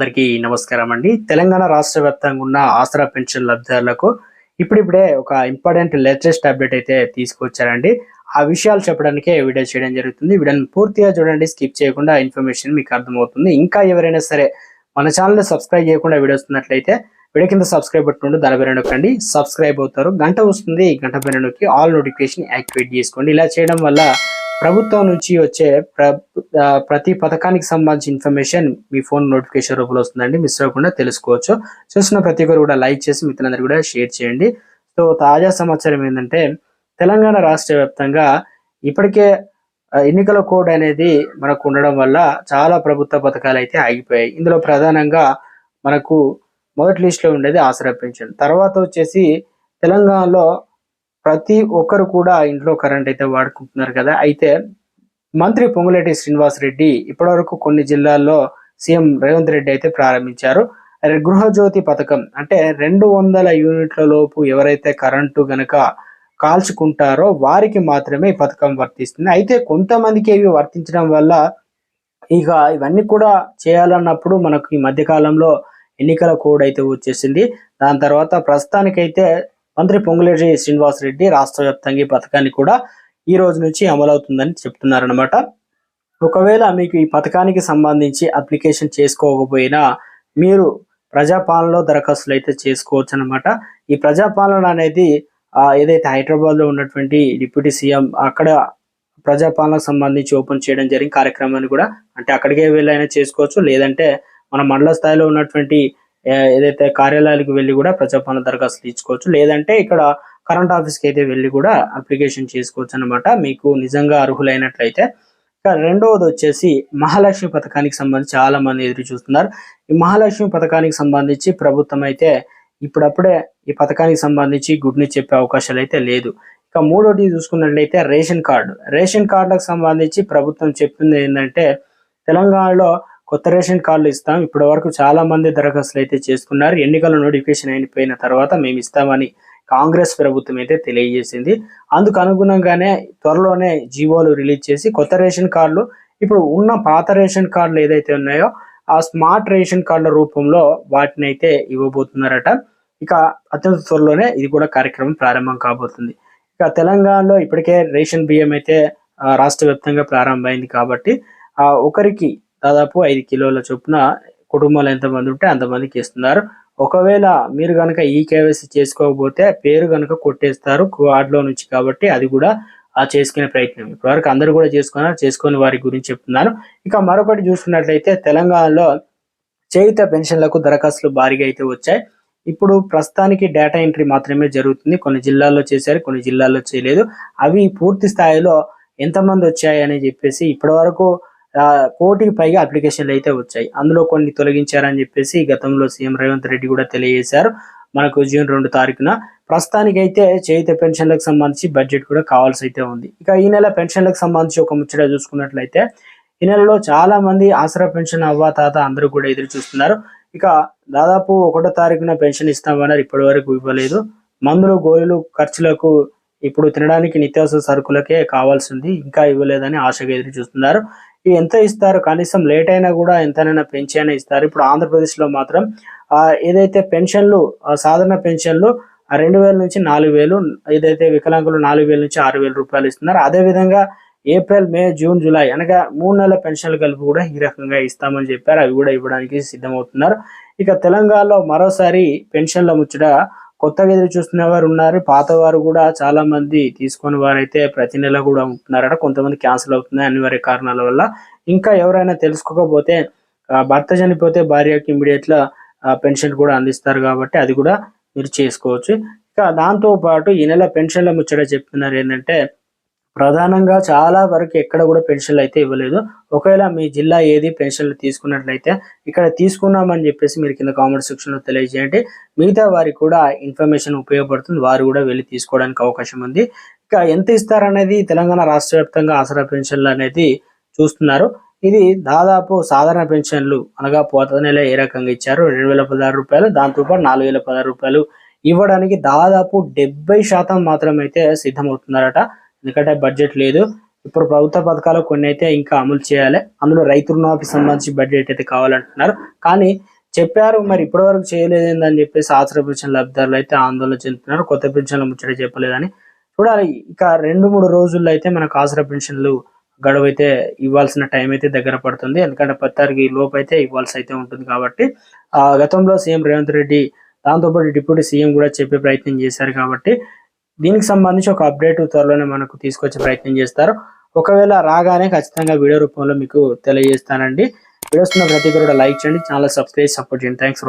అందరికీ నమస్కారం అండి. తెలంగాణ రాష్ట్ర వ్యాప్తంగా ఉన్న ఆసరా పెన్షన్ లబ్ధిదారులకు ఇప్పుడిప్పుడే ఒక ఇంపార్టెంట్ లేటెస్ట్ అప్డేట్ అయితే తీసుకొచ్చారండి. ఆ విషయాలు చెప్పడానికే వీడియో చేయడం జరుగుతుంది. వీడియోని పూర్తిగా చూడండి. స్కిప్ చేయకుండా ఇన్ఫర్మేషన్ మీకు అర్థమవుతుంది. ఇంకా ఎవరైనా సరే మన ఛానల్ని సబ్స్క్రైబ్ చేయకుండా వీడియో వస్తున్నట్లయితే వీడియో కింద సబ్స్క్రైబ్ పెట్టుకుంటూ దాని పైన నొక్కండి. సబ్స్క్రైబ్ అవుతారు. గంట వస్తుంది. గంట పైన నొక్కి ఆల్ నోటిఫికేషన్ యాక్టివేట్ చేసుకోండి. ఇలా చేయడం వల్ల ప్రభుత్వం నుంచి వచ్చే ప్ర ప్రతి పథకానికి సంబంధించిన ఇన్ఫర్మేషన్ మీ ఫోన్ నోటిఫికేషన్ రూపంలో వస్తుందండి. మిస్ అవ్వకుండా తెలుసుకోవచ్చు. చూసిన ప్రతి ఒక్కరు కూడా లైక్ చేసి మిత్రులందరూ కూడా షేర్ చేయండి. సో తాజా సమాచారం ఏంటంటే తెలంగాణ రాష్ట్ర వ్యాప్తంగా ఇప్పటికే ఎన్నికల కోడ్ అనేది మనకు ఉండడం వల్ల చాలా ప్రభుత్వ పథకాలు అయితే ఆగిపోయాయి. ఇందులో ప్రధానంగా మనకు మొదటి లిస్ట్లో ఉండేది ఆసరా పెన్షన్ తర్వాత వచ్చేసి తెలంగాణలో ప్రతి ఒక్కరు కూడా ఇంట్లో కరెంట్ అయితే వాడుకుంటున్నారు కదా. అయితే మంత్రి పొంగులేటి శ్రీనివాస్ రెడ్డి ఇప్పటివరకు కొన్ని జిల్లాల్లో సీఎం రేవంత్ రెడ్డి అయితే ప్రారంభించారు. గృహజ్యోతి పథకం అంటే రెండు వందల యూనిట్ల లోపు ఎవరైతే కరెంటు గనక కాల్చుకుంటారో వారికి మాత్రమే ఈ పథకం వర్తిస్తుంది. అయితే కొంతమందికి ఇవి వర్తించడం వల్ల ఇక ఇవన్నీ కూడా చేయాలన్నప్పుడు మనకు ఈ మధ్యకాలంలో ఎన్నికల కోడ్ అయితే వచ్చేసింది. దాని తర్వాత ప్రస్తుతానికైతే మంత్రి పొంగులేటి శ్రీనివాస్ రెడ్డి రాష్ట్ర వ్యాప్తంగా ఈ పథకాన్ని కూడా ఈ రోజు నుంచి అమలవుతుందని చెప్తున్నారనమాట ఒకవేళ మీకు ఈ పథకానికి సంబంధించి అప్లికేషన్ చేసుకోకపోయినా మీరు ప్రజాపాలనలో దరఖాస్తులు అయితే చేసుకోవచ్చు అనమాట ఈ ప్రజాపాలన అనేది ఏదైతే హైదరాబాద్లో ఉన్నటువంటి డిప్యూటీ సీఎం అక్కడ ప్రజాపాలనకు సంబంధించి ఓపెన్ చేయడం జరిగిన కార్యక్రమాన్ని కూడా అంటే అక్కడికే వెళ్ళైనా చేసుకోవచ్చు. లేదంటే మన మండల స్థాయిలో ఉన్నటువంటి ఏదైతే కార్యాలయాలకు వెళ్ళి కూడా ప్రజాపాలన దరఖాస్తులు ఇచ్చుకోవచ్చు లేదంటే ఇక్కడ కరెంట్ ఆఫీస్కి అయితే వెళ్ళి కూడా అప్లికేషన్ చేసుకోవచ్చు అనమాట మీకు నిజంగా అర్హులైనట్లయితే. ఇక రెండవది వచ్చేసి మహాలక్ష్మి పథకానికి సంబంధించి చాలా మంది ఎదురు చూస్తున్నారు. ఈ మహాలక్ష్మి పథకానికి సంబంధించి ప్రభుత్వం అయితే ఇప్పుడప్పుడే ఈ పథకానికి సంబంధించి గుడ్ న్యూస్ చెప్పే అవకాశాలు అయితే లేదు. ఇక మూడోటి చూసుకున్నట్లయితే రేషన్ కార్డు. రేషన్ కార్డులకు సంబంధించి ప్రభుత్వం చెప్తుంది ఏంటంటే తెలంగాణలో కొత్త రేషన్ కార్డులు ఇస్తాం. ఇప్పటి వరకు చాలా మంది దరఖాస్తులు అయితే చేసుకున్నారు. ఎన్నికల నోటిఫికేషన్ అయిపోయిన తర్వాత మేము ఇస్తామని కాంగ్రెస్ ప్రభుత్వం అయితే తెలియజేసింది. అందుకు అనుగుణంగానే త్వరలోనే జీవోలు రిలీజ్ చేసి కొత్త రేషన్ కార్డులు ఇప్పుడు ఉన్న పాత రేషన్ కార్డులు ఏదైతే ఉన్నాయో ఆ స్మార్ట్ రేషన్ కార్డుల రూపంలో వాటిని అయితే ఇవ్వబోతున్నారట. ఇక అత్యంత త్వరలోనే ఇది కూడా కార్యక్రమం ప్రారంభం కాబోతుంది. ఇక తెలంగాణలో ఇప్పటికే రేషన్ బియ్యం అయితే రాష్ట్ర వ్యాప్తంగా ప్రారంభమైంది కాబట్టి ఒకరికి దాదాపు ఐదు కిలోల చొప్పున కుటుంబాలు ఎంతమంది ఉంటే అంతమందికి ఇస్తున్నారు ఒకవేళ మీరు కనుక ఈ కేవైసీ చేసుకోకపోతే పేరు కనుక కొట్టేస్తారు కార్డులో నుంచి కాబట్టి అది కూడా ఆ చేసుకునే ప్రయత్నం. ఇప్పటివరకు అందరూ కూడా చేసుకున్నారు చేసుకుని వారి గురించి చెప్తున్నాను. ఇక మరొకటి చూసుకున్నట్లయితే తెలంగాణలో చేయుత పెన్షన్లకు దరఖాస్తులు భారీగా అయితే వచ్చాయి. ఇప్పుడు ప్రస్తుతానికి డేటా ఎంట్రీ మాత్రమే జరుగుతుంది. కొన్ని జిల్లాల్లో చేశారు కొన్ని జిల్లాల్లో చేయలేదు. అవి పూర్తి స్థాయిలో ఎంతమంది వచ్చాయి అని చెప్పేసి ఇప్పటి వరకు కోటికి పైగా అప్లికేషన్లు అయితే వచ్చాయి. అందులో కొన్ని తొలగించారని చెప్పేసి గతంలో సీఎం రేవంత్ రెడ్డి కూడా తెలియజేశారు. మనకు జూన్ రెండు తారీఖున. ప్రస్తుతానికైతే చేయుత పెన్షన్లకు సంబంధించి బడ్జెట్ కూడా కావాల్సి అయితే ఉంది. ఇక ఈ నెల పెన్షన్లకు సంబంధించి ఒక ముచ్చట చూసుకున్నట్లయితే ఈ నెలలో చాలా మంది ఆసరా పెన్షన్ అవ్వ తాత అందరూ కూడా ఎదురు చూస్తున్నారు. ఇక దాదాపు ఒకటో తారీఖున పెన్షన్ ఇస్తామన్నారు ఇప్పటి వరకు ఇవ్వలేదు. మందులు గోళీలు ఖర్చులకు ఇప్పుడు తినడానికి నిత్యావసర సరుకులకే కావాల్సింది. ఇంకా ఇవ్వలేదని ఆశగా ఎదురు చూస్తున్నారు. ఎంత ఇస్తారు? కనీసం లేట్ అయినా కూడా ఎంతనైనా పెంచి అయినా ఇస్తారు. ఇప్పుడు ఆంధ్రప్రదేశ్లో మాత్రం ఏదైతే పెన్షన్లు సాధారణ పెన్షన్లు రెండు వేల నుంచి నాలుగు వేలు ఏదైతే వికలాంగులు నాలుగు వేల నుంచి ఆరు వేల రూపాయలు ఇస్తున్నారు. అదే విధంగా ఏప్రిల్ మే జూన్ జూలై అనగా మూడు నెలల పెన్షన్లు కలిపి కూడా ఈ రకంగా ఇస్తామని చెప్పారు. అవి కూడా ఇవ్వడానికి సిద్ధమవుతున్నారు. ఇక తెలంగాణలో మరోసారి పెన్షన్ల ముచ్చట కొత్తగా ఎదురు చూస్తున్న వారు ఉన్నారు. పాత వారు కూడా చాలా మంది తీసుకుని వారైతే ప్రతి నెల కూడా ఉంటున్నారట. కొంతమంది క్యాన్సిల్ అవుతున్నాయి అనివార్య కారణాల వల్ల. ఇంకా ఎవరైనా తెలుసుకోకపోతే భర్త చనిపోతే భార్యకి ఇమ్మీడియట్గా పెన్షన్ కూడా అందిస్తారు కాబట్టి అది కూడా మీరు చేసుకోవచ్చు. ఇక దాంతో పాటు ఈ నెల పెన్షన్ల ముచ్చట చెప్తున్నారు ఏంటంటే ప్రధానంగా చాలా వరకు ఎక్కడ కూడా పెన్షన్లు అయితే ఇవ్వలేదు. ఒకవేళ మీ జిల్లా ఏది పెన్షన్లు తీసుకున్నట్లయితే ఇక్కడ తీసుకున్నామని చెప్పేసి మీరు కింద కామెంట్ సెక్షన్లో తెలియజేయండి. మిగతా వారికి కూడా ఇన్ఫర్మేషన్ ఉపయోగపడుతుంది. వారు కూడా వెళ్ళి తీసుకోవడానికి అవకాశం ఉంది. ఇక ఎంత ఇస్తారనేది తెలంగాణ రాష్ట్ర వ్యాప్తంగా ఆసరా పెన్షన్లు అనేది చూస్తున్నారు. ఇది దాదాపు సాధారణ పెన్షన్లు అనగా పోత నెల ఏ రకంగా ఇచ్చారు? రెండు వేల పదహారు రూపాయలు దాంతోపాటు నాలుగు వేల పదహారు రూపాయలు ఇవ్వడానికి దాదాపు డెబ్బై శాతం మాత్రం అయితే సిద్ధమవుతున్నారట. ఎందుకంటే బడ్జెట్ లేదు. ఇప్పుడు ప్రభుత్వ పథకాలు కొన్ని అయితే ఇంకా అమలు చేయాలి. అందులో రైతు రుణాలకు సంబంధించి బడ్జెట్ అయితే కావాలంటున్నారు. కానీ చెప్పారు మరి ఇప్పటి వరకు చేయలేదు చేయలేదని చెప్పేసి ఆశ్రయ పెన్షన్ లబ్ధిదారులు అయితే ఆందోళన చెందుతున్నారు. కొత్త పెన్షన్లు ముచ్చట చెప్పలేదని. చూడాలి ఇక రెండు మూడు రోజుల్లో అయితే మనకు ఆశ్రయ పెన్షన్లు గడువు అయితే ఇవ్వాల్సిన టైం అయితే దగ్గర పడుతుంది. ఎందుకంటే పత్తారికి లోపు అయితే ఇవ్వాల్సి అయితే ఉంటుంది కాబట్టి. ఆ గతంలో సీఎం రేవంత్ రెడ్డి దాంతోపాటు డిప్యూటీ సీఎం కూడా చెప్పే ప్రయత్నం చేశారు కాబట్టి దీనికి సంబంధించి ఒక అప్డేట్ త్వరలోనే మనకు తీసుకొచ్చే ప్రయత్నం చేస్తారు. ఒకవేళ రాగానే ఖచ్చితంగా వీడియో రూపంలో మీకు తెలియజేస్తానండి. వీడియోస్ ప్రతి కూడా లైక్ చేయండి. ఛానల్ సబ్స్క్రైబ్ సపోర్ట్ చేయండి. థ్యాంక్స్